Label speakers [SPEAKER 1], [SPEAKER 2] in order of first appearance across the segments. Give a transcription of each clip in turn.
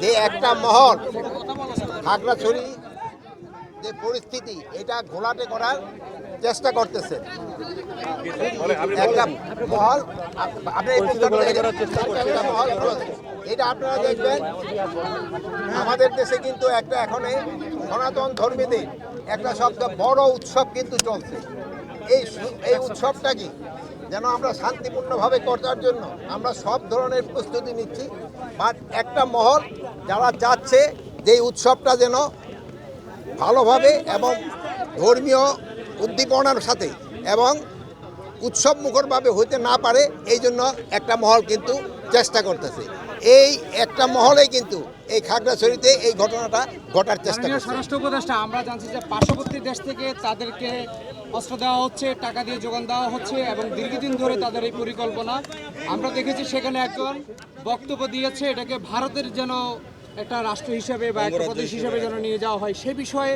[SPEAKER 1] যে একটা মহল, খাগড়াছড়ি যে পরিস্থিতি, এটা ঘোলাটে করার চেষ্টা করতেছে। একটা মহল। এটা আপনারা দেখবেন, আমাদের দেশে কিন্তু একটা এখন সনাতন ধর্মীদের একটা সবচেয়ে বড় উৎসব কিন্তু চলছে। এই এই উৎসবটা কি? যেন আমরা শান্তিপূর্ণভাবে করার জন্য আমরা সব ধরনের প্রস্তুতি নিচ্ছি। বাট একটা মহল যারা চাচ্ছে যে উৎসবটা যেন ভালোভাবে এবং ধর্মীয় উদ্দীপনার সাথে এবং উৎসব মুখরভাবে হইতে না পারে, এই জন্য একটা মহল কিন্তু চেষ্টা করতেছে। এই একটা মহলেই কিন্তু এই খাগড়াছড়িতে এই ঘটনাটা ঘটার চেষ্টা
[SPEAKER 2] স্বরাষ্ট্র উপদেষ্টা আমরা জানছি যে পার্শ্ববর্তী দেশ থেকে তাদেরকে অস্ত্র দেওয়া হচ্ছে টাকা দিয়ে যোগান দেওয়া হচ্ছে এবং দীর্ঘদিন ধরে তাদের এই পরিকল্পনা। আমরা দেখেছি সেখানে একজন বক্তব্য দিয়েছে এটাকে ভারতের যেন একটা রাষ্ট্র হিসাবে বা একটা প্রদেশ হিসাবে যেন নিয়ে যাওয়া হয় সে বিষয়ে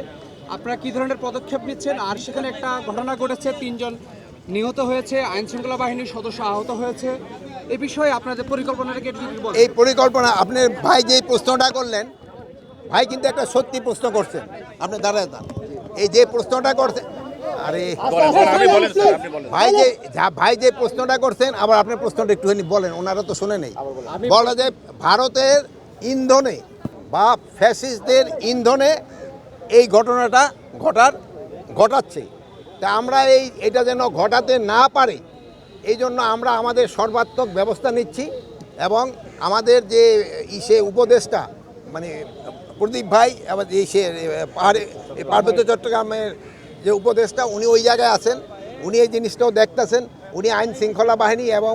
[SPEAKER 2] আপনারা কি ধরনের পদক্ষেপ নিচ্ছেন? আর সেখানে একটা ঘটনা ঘটেছে তিনজন নিহত হয়েছে আইনশৃঙ্খলা বাহিনীর সদস্য আহত হয়েছে। এ বিষয়ে আপনাদের পরিকল্পনাটাকে একটু যদি বলেন।
[SPEAKER 1] এই পরিকল্পনা আপনার ভাই যেই প্রশ্নটা করলেন ভাই কিন্তু একটা সত্যি প্রশ্ন করছেন আপনি দাঁড়ায় দাঁড়ান। এই যে প্রশ্নটা করছেন আরে ভাই যে ভাই যে প্রশ্নটা করছেন আবার আপনার প্রশ্নটা একটুখানি বলেন ওনারা তো শুনে নেই। বলা যায় ভারতের ইন্ধনে বা ফ্যাসিস্টদের ইন্ধনে এই ঘটনাটা ঘটার ঘটাচ্ছে। তা আমরা এই এটা যেন ঘটাতে না পারে এই জন্য আমরা আমাদের সর্বাত্মক ব্যবস্থা নিচ্ছি এবং আমাদের যে ইসে উপদেশটা মানে প্রদীপ ভাই আবার এই সে পাহাড়ে পার্বত্য চট্টগ্রামের যে উপদেশটা উনি ওই জায়গায় আছেন। উনি এই জিনিসটাও দেখতেছেন। উনি আইন শৃঙ্খলা বাহিনী এবং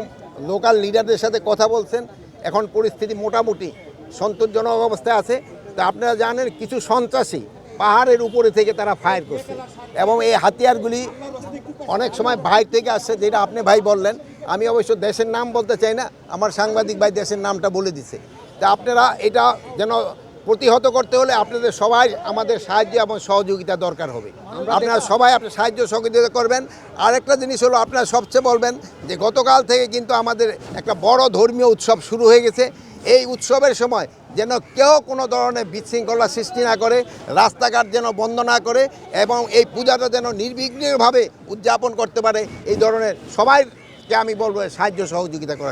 [SPEAKER 1] লোকাল লিডারদের সাথে কথা বলছেন। এখন পরিস্থিতি মোটামুটি সন্তোষজনক অবস্থায় আছে। তা আপনারা জানেন, কিছু সন্ত্রাসী পাহাড়ের উপরে থেকে তারা ফায়ার করছে। এবং এই হাতিয়ারগুলি অনেক সময় বাইর থেকে আসছে যেটা আপনি ভাই বললেন আমি অবশ্য দেশের নাম বলতে চাই না আমার সাংবাদিক ভাই দেশের নামটা বলে দিছে। তা আপনারা এটা যেন প্রতিহত করতে হলে আপনাদের সবাই আমাদের সাহায্য এবং সহযোগিতা দরকার হবে। আপনারা সবাই আপনার সাহায্য সহযোগিতা করবেন। আরেকটা জিনিস হলো আপনারা সবচেয়ে বলবেন যে গতকাল থেকে কিন্তু আমাদের একটা বড় ধর্মীয় উৎসব শুরু হয়ে গেছে। এই উৎসবের সময় যেন কেউ কোনো ধরনের বিশৃঙ্খলা সৃষ্টি না করে, রাস্তাঘাট যেন বন্ধ না করে এবং এই পূজাটা যেন নির্বিঘ্নভাবে উদযাপন করতে পারে, এই ধরনের সবাইকে আমি বলব সাহায্য সহযোগিতা করার